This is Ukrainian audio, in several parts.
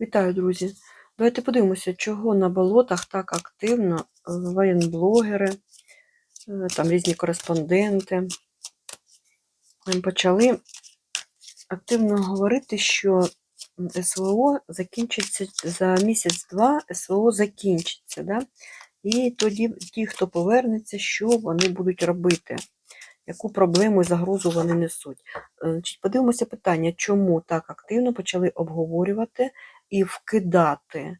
Вітаю, друзі! Давайте подивимося, чого на болотах так активно е, воєнблогери, е, там різні кореспонденти почали активно говорити, що СВО закінчиться за місяць-два, СВО закінчиться. Да? І тоді ті, хто повернеться, що вони будуть робити, яку проблему і загрозу вони несуть. Е, Значить, Подивимося питання, чому так активно почали обговорювати і вкидати е,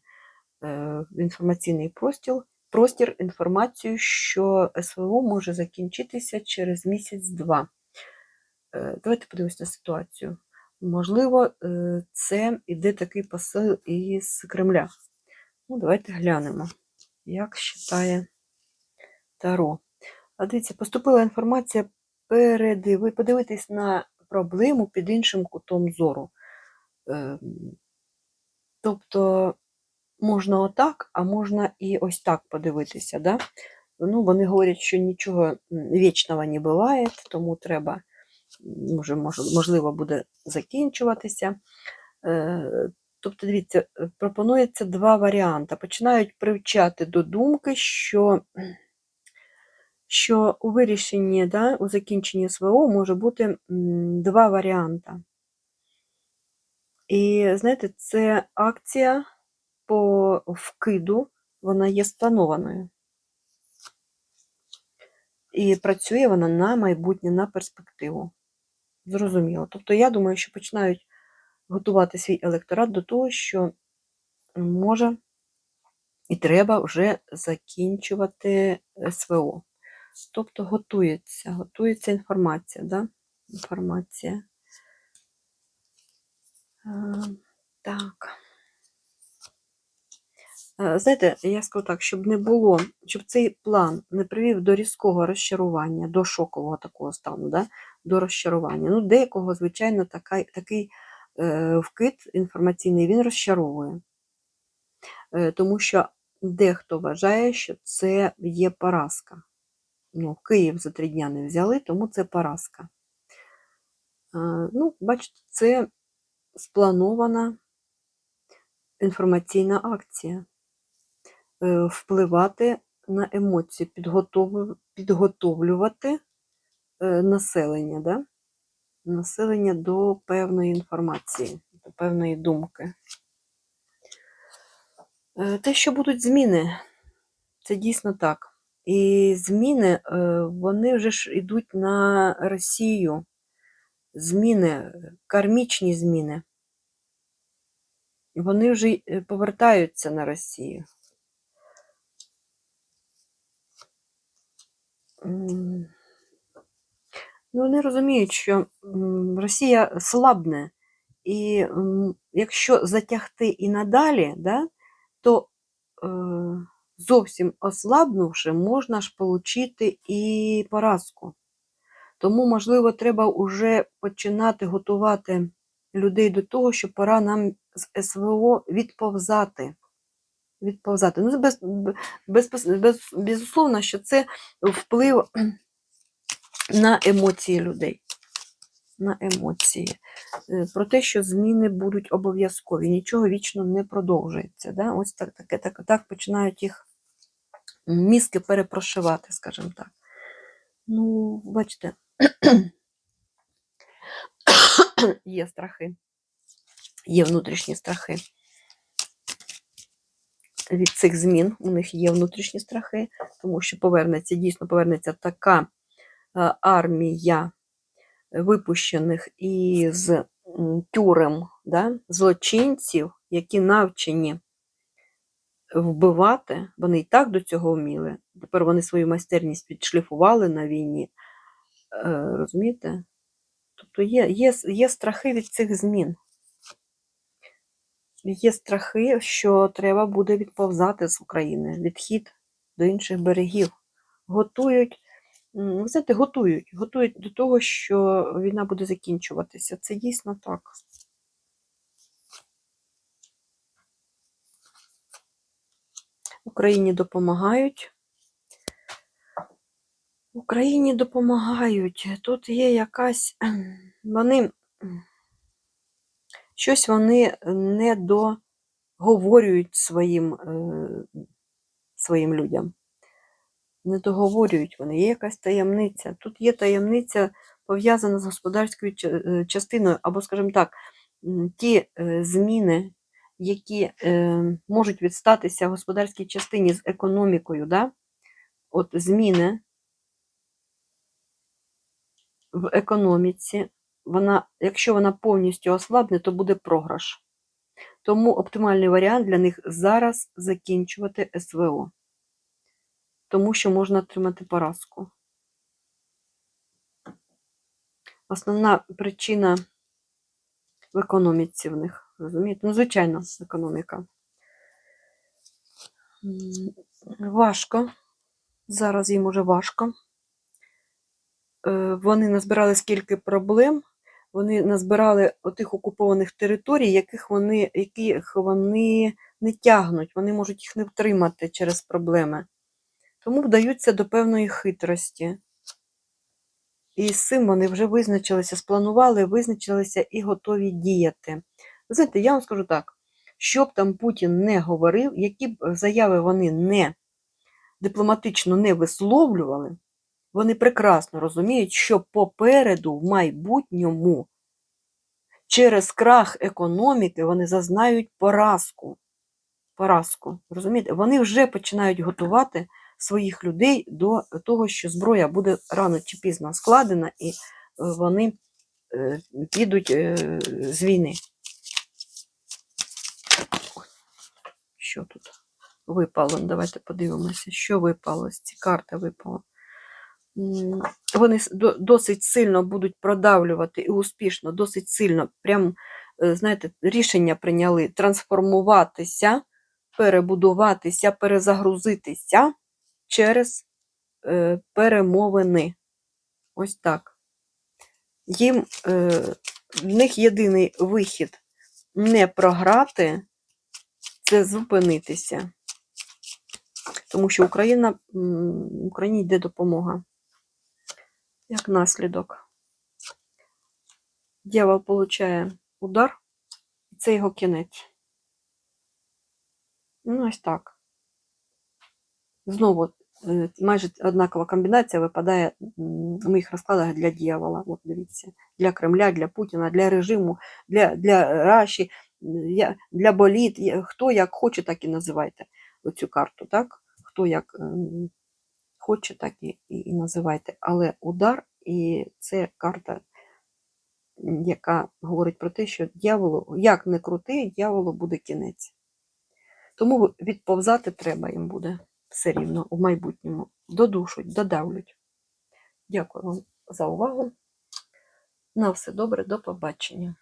в інформаційний простір, простір інформацію, що СВО може закінчитися через місяць-два. Е, Давайте подивимося на ситуацію. Можливо, це іде такий посил із Кремля. Ну, давайте глянемо, як вважає Таро. А дивіться, поступила інформація, передиви, подивитись на проблему під іншим кутом зору. Е, Тобто можна отак, а можна і ось так подивитися. Да? Ну, вони говорять, що нічого вічного не буває, тому треба, може, можливо, буде закінчуватися. Е, Тобто, дивіться, пропонується два варіанти. Починають привчати до думки, що, що у вирішенні, да, у закінченні СВО може бути два варіанти. І знаєте, це акція по вкиду, вона є спланованою. І працює вона на майбутнє, на перспективу. Зрозуміло. Тобто, я думаю, що починають готувати свій електорат до того, що може і треба вже закінчувати СВО. Тобто готується, готується інформація, да? Інформація. Е, Так. Е, Знаєте, я скажу так, щоб не було, щоб цей план не привів до різкого розчарування, до шокового такого стану, да? до розчарування. Ну, деякого, звичайно, така, такий е, вкид інформаційний він розчаровує. Тому що дехто вважає, що це є поразка. Ну, Київ за три дня не взяли, тому це поразка. Ну, бачите, це спланована інформаційна акція. Е, впливати на емоції, підготовлювати е, населення, да? населення до певної інформації, до певної думки. Е, Те, що будуть зміни, це дійсно так. І зміни, е, вони вже ж йдуть на Росію. Зміни, кармічні зміни. Вони вже е, повертаються на Росію. Ну, вони розуміють, що Росія слабне, і якщо затягти і надалі, да, то е, зовсім ослабнувши, можна ж отримати і поразку. Тому, можливо, треба вже починати готувати людей до того, що пора нам з СВО відповзати. Відповзати. Ну, без, без, без, безусловно, що це вплив на емоції людей. На емоції. Е, Про те, що зміни будуть обов'язкові, нічого вічно не продовжується. Да? Ось так, так, так, так починають їх мізки перепрошивати, скажімо так. Ну, бачите, є страхи, є внутрішні страхи. Від цих змін у них є внутрішні страхи, тому що повернеться, дійсно повернеться така е, армія випущених із тюрем да, злочинців, які навчені вбивати, вони і так до цього вміли. Тепер вони свою майстерність відшліфували на війні. Е, розумієте? Тобто є, є, є страхи від цих змін. Є страхи, що треба буде відповзати з України, відхід до інших берегів. Готують, ви знаєте, готують, готують до того, що війна буде закінчуватися. Це дійсно так. Україні допомагають. Україні допомагають. Тут є якась. Вони щось вони не договорюють своїм, е, своїм людям. Не договорюють вони, є якась таємниця. Тут є таємниця пов'язана з господарською е, частиною, або, скажімо так, ті е, зміни, які е, можуть відстатися в господарській частині з економікою, да? от зміни в економіці, вона, якщо вона повністю ослабне, то буде програш. Тому оптимальний варіант для них зараз закінчувати СВО, тому що можна отримати поразку. Основна причина в економіці в них, розумієте? Ну, звичайно, економіка. Важко. Зараз їм уже важко. Е, Вони назбирали скільки проблем. Вони назбирали отих окупованих територій, яких вони, яких вони не тягнуть, вони можуть їх не втримати через проблеми. Тому вдаються до певної хитрості. І з цим вони вже визначилися, спланували, визначилися і готові діяти. Знаєте, я вам скажу так: що б там Путін не говорив, які б заяви вони не дипломатично не висловлювали, вони прекрасно розуміють, що попереду, в майбутньому, через крах економіки вони зазнають поразку. Поразку. Розумієте? Вони вже починають готувати своїх людей до того, що зброя буде рано чи пізно складена, і е, вони е, підуть е, з війни. Що тут випало? Давайте подивимося, що випало з ці карти випало. Вони досить сильно будуть продавлювати і успішно, досить сильно, прям, е, знаєте, рішення прийняли трансформуватися, перебудуватися, перезагрузитися через е, перемовини. Ось так. Їм е, в них єдиний вихід не програти це зупинитися. Тому що Україна, Україні йде допомога. Як наслідок. Дьявол получає удар, і це його кінець. Ну, ось так. Знову е, майже однакова комбінація випадає в моїх розкладах для дьявола. От дивіться, для Кремля, для Путіна, для режиму, для, для Раші, для боліт. Хто як хоче, так і називайте оцю карту, так? Хто як ем, хоче, так і, і називайте. Але удар, і це карта, яка говорить про те, що дьяволу, як не крути, дьяволу буде кінець. Тому відповзати треба їм буде все рівно в майбутньому. Додушуть, додавлють. Дякую вам за увагу. На все добре, до побачення.